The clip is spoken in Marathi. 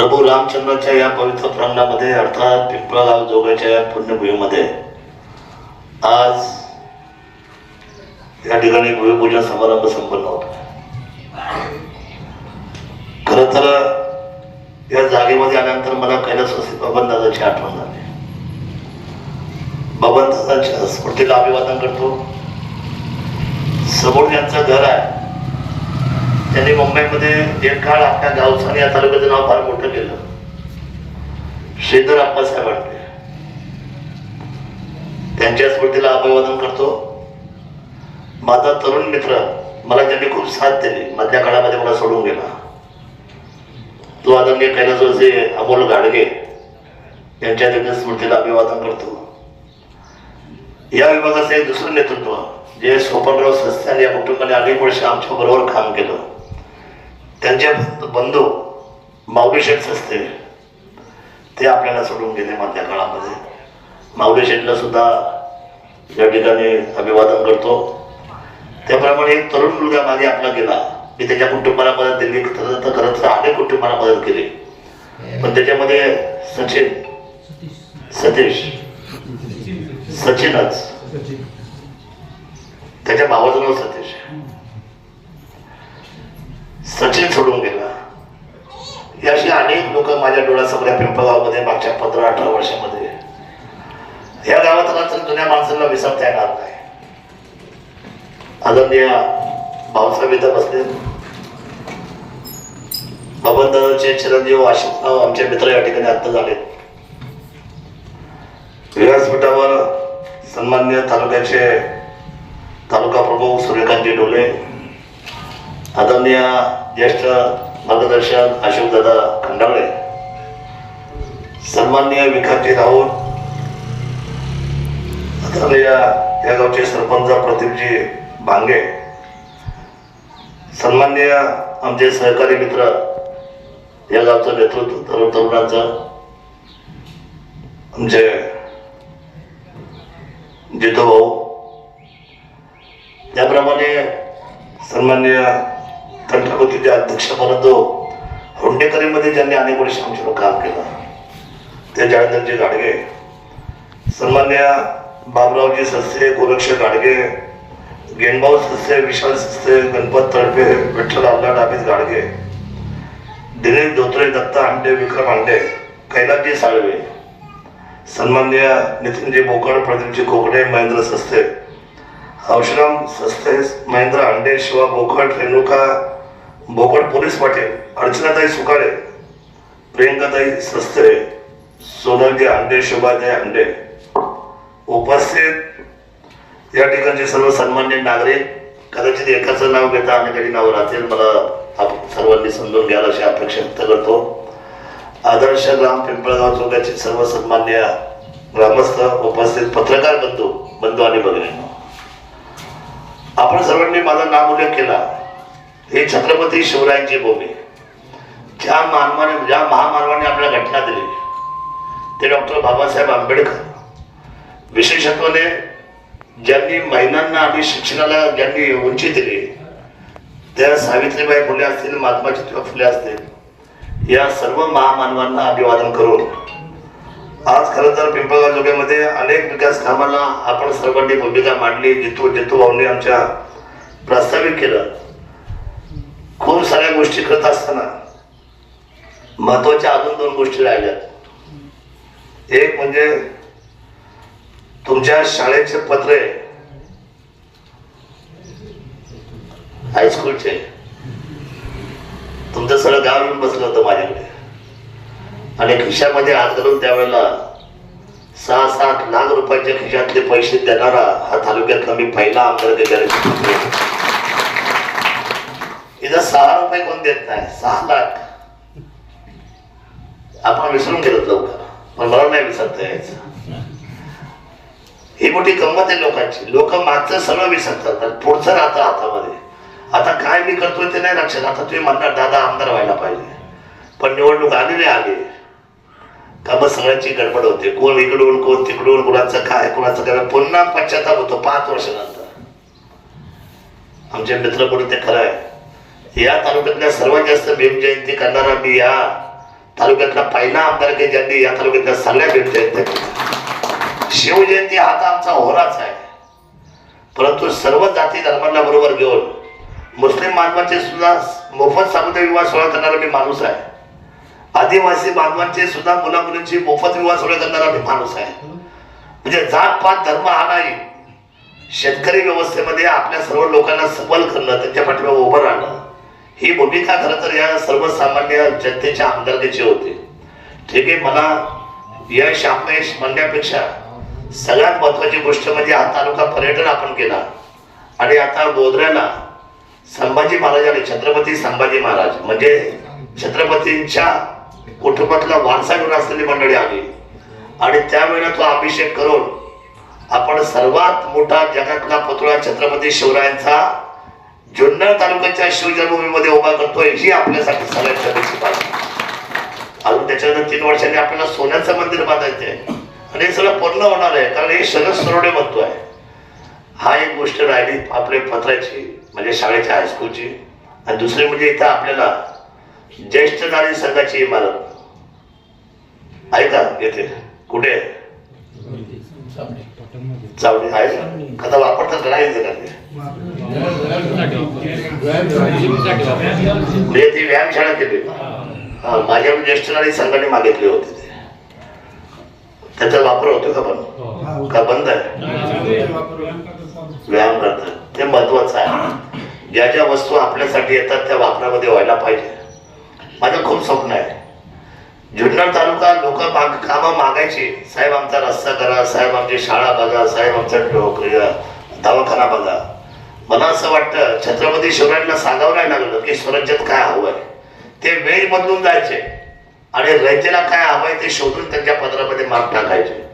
प्रभू रामचंद्राच्या या पवित्र प्रांगणामध्ये अर्थात पिंपळगाव जोगाच्या या पुण्यभूमीमध्ये आज या ठिकाणी भूमिपूजन समारंभ संपन्न होतो. खर तर या जागेमध्ये आल्यानंतर मला कैलासवासी बबन दादाची आठवण झाली. बबन दादाच्या स्मृतीला अभिवादन करतो. समोर यांचं घर आहे त्यांनी मुंबईमध्ये एक काळ आपल्या गावचं आणि या तालुक्याचं नाव फार मोठं केलं. श्रीधर आप्पासाहेबांनी त्यांच्या स्मृतीला अभिवादन करतो. माझा तरुण मित्र मला त्यांनी खूप साथ दिली. मधल्या काळामध्ये मला सोडून गेला. तो आदरणीय कैलासवासी अमोल गाडगे यांच्या त्यांच्या स्मृतीला अभिवादन करतो. या विभागाचं एक दुसरं नेतृत्व जे सोपनराव सस्त्याने या कुटुंबाने अनेक वर्ष आमच्या बरोबर काम केलं. त्यांचे बंधू माऊली शेठ असते. ते आपल्याला सोडून गेले मधल्या काळामध्ये. माऊली शेठला सुद्धा या ठिकाणी अभिवादन करतो. त्याप्रमाणे एक तरुण मुलगा मागे आपला गेला. मी त्याच्या कुटुंबाला मदत दिली. तर खरंच तर अनेक कुटुंबाला मदत केली. पण त्याच्यामध्ये सचिन सतीश सचिनच. त्याच्या भावाचं नाव सतीश. सचिन सोडून गेला. अशी अनेक लोक माझ्या डोळ्यासमोर या पिंपळगावमध्ये मागच्या पंधरा अठरा वर्षामध्ये. या गावात जुन्या माणसांना विसरता येणार नाही. आदरणीय भाऊसाहेब इथं बसले. बबनदादाचे चिरंजीव आशिषराव आमचे मित्र या ठिकाणी आत्ता झाले. व्यासपीठावर सन्मान्य तालुक्याचे तालुका प्रमुख सूर्यकांतजी डोले आदरणीय ज्येष्ठ मार्गदर्शक अशोकदादा खंडावळे सन्माननीय विकासजी राऊत आदरणीय या गावचे सरपंच प्रदीपजी भांगे सन्माननीय आमचे सहकारी मित्र या गावचं नेतृत्व तरुण तरुणांचं आमचे जितो भाऊ. त्याप्रमाणे सन्मान्य तंटापतीचे अध्यक्ष परंतु हुंडेकरीमध्ये ज्यांनी अनेक वर्ष आमच्यावर काम केलं. ते जयंतजी गाडगे सन्मान्य बाबरावजी सस्ते गोरक्ष गाडगे गेनभाऊ सस्ते विशाल सस्ते गणपत तळपे विठ्ठल अल्ला डाबीस गाडगे दिनेश धोत्रे दत्ता आंडे विक्रम आंडे कैलासजी साळवे सन्मान्य नितीनजी बोकड प्रदीपजी कोकडे महेंद्र सस्ते औषराम सस्ते महेंद्र आंडे शिवा बोकड रेणुका बोकड पोलीस पाटील अर्चनाताई सुकाळे प्रियंकाताई सस्ते सोनलजी हांडे शोभाताई हांडे उपस्थित या ठिकाणचे सर्व सन्मान्य नागरिक कदाचित एकाचं नाव घेता अनेकांची नावं राहतील मला आप सर्वांनी समजून घ्याल अशी अपेक्षा व्यक्त करतो. आदर्श ग्राम पिंपळगाव चौकाचे सर्व सन्मान्य ग्रामस्थ उपस्थित पत्रकार बंधू बंधू आणि बघणे आपण सर्वांनी माझा नाम उल्लेख केला. ही छत्रपती शिवरायांची भूमी. ज्या मानवाने ज्या महामानवाने आपल्याला घटना दिली ते डॉक्टर बाबासाहेब आंबेडकर. विशेषत्वाने ज्यांनी महिलांना आणि शिक्षणाला ज्यांनी उंची दिली त्या सावित्रीबाई फुले असतील महात्मा ज्योतिबा फुले असतील या सर्व महामानवांना अभिवादन करून आज खरं तर पिंपळगाव जोग्यामध्ये अनेक विकास कामाला आपण सर्वांनी भूमिका मांडली जितू जितू भाऊने आमच्या प्रस्तावित केलं. खूप साऱ्या गोष्टी करत असताना महत्त्वाच्या अजून दोन गोष्टी राहिल्यात. एक म्हणजे तुमच्या शाळेचे पत्रे हायस्कूलचे. तुमचं सगळं गाव येऊन बसलं होतं माझ्याकडे. आणि खिशामध्ये हात घालून त्यावेळेला सहा सात लाख रुपयाच्या खिशातले पैसे देणारा हा तालुक्यातला मी पहिला आमदार त्याचा सहा रुपये कोण देत नाही? सहा लाख. आपण विसरून गेलो लवकर. पण मला नाही विसरता यायचं. ही मोठी गंमत आहे लोकांची. लोक मागचं सगळं विसरतात पुढचं राहतं हातामध्ये. आता काय मी करतोय ते नाही लक्षात. आता तुम्ही म्हणणार दादा आमदार व्हायला पाहिजे. पण निवडणूक आलेली आली. का मग सगळ्यांची गडबड होते. कोण इकडून कोण तिकडून कुणाचं काय कुणाचं काय. पुन्हा पश्चाताप होतो पाच वर्षानंतर. आमचे मित्र म्हणून ते खरं आहे. या तालुक्यातल्या सर्वात जास्त भीम जयंती करणारा मी या तालुक्यातला पहिला आमदार की ज्यांनी या तालुक्यातल्या सगळ्या भीमजयंत्या केल्या. शिवजयंती हा तर आमचा होराच आहे. परंतु सर्व जाती धर्मांना बरोबर घेऊन मुस्लिम बांधवांचे सुद्धा मोफत सामुदायिक विवाह सोहळा करणारा मी माणूस आहे. आदिवासी बांधवांचे सुद्धा मुला मुलींची मोफत विवाह सोहळा करणारा मी माणूस आहे. म्हणजे जात पात धर्म हा नाही. शेतकरी व्यवस्थेमध्ये आपल्या सर्व लोकांना सबल करणं त्यांच्या पाठीवर उभं राहणं. ही भूमिका खरं तर या सर्वसामान्य जनतेच्या आमदारकीची होती. ठीक आहे मला यश अपयश म्हणण्यापेक्षा सगळ्यात महत्वाची गोष्ट म्हणजे हा तालुका पर्यटन आपण केला. आणि आता गोधऱ्याला संभाजी महाराज आणि छत्रपती संभाजी महाराज म्हणजे छत्रपतींच्या कुटुंबातला वारसा घेऊन असलेली मंडळी आली. आणि त्यावेळेला तो अभिषेक करून आपण सर्वात मोठा जगातला पुतळा छत्रपती शिवरायांचा जुन्नर तालुक्याच्या शिवजन्मभूमीमध्ये उभा करतोय ही आपल्यासाठी सगळ्यात छोटीशी बातमी अजून त्याच्यानंतर तीन वर्षांनी आपल्याला सोन्याचं मंदिर बांधायचंय आणि हे सगळं पूर्ण होणार आहे कारण हे शरद सरोडे म्हणतोय हा एक गोष्ट राहिली आपल्या पत्राची म्हणजे शाळेच्या हायस्कूलची आणि दुसरी म्हणजे इथं आपल्याला ज्येष्ठ नारी संघाची इमारत. आहे का येथे कुठे? आहे? चावडी आहे. आता वापरतात नाही? म्हणजे ती व्यायामशाळा केली माझ्या ज्येष्ठ नारी संघाने मागितली होती ते. त्याचा वापर होतो का पण? का बंद आहे? व्यायाम करतात. ते महत्वाचं आहे. ज्या ज्या वस्तू आपल्यासाठी येतात त्या वापरामध्ये व्हायला पाहिजे. माझं खूप स्वप्न आहे. जुन्नर तालुका लोक माग कामं मागायची. साहेब आमचा रस्ता करा साहेब आमची शाळा बघा साहेब आमचा दवाखाना बघा. मला असं वाटतं छत्रपती शिवरायांना सांगावं नाही लागलं की स्वराज्यात काय हवं आहे. ते वेळ बदलून जायचे. आणि रयतेला काय हवंय ते शोधून त्यांच्या पदरामध्ये माग टाकायचे.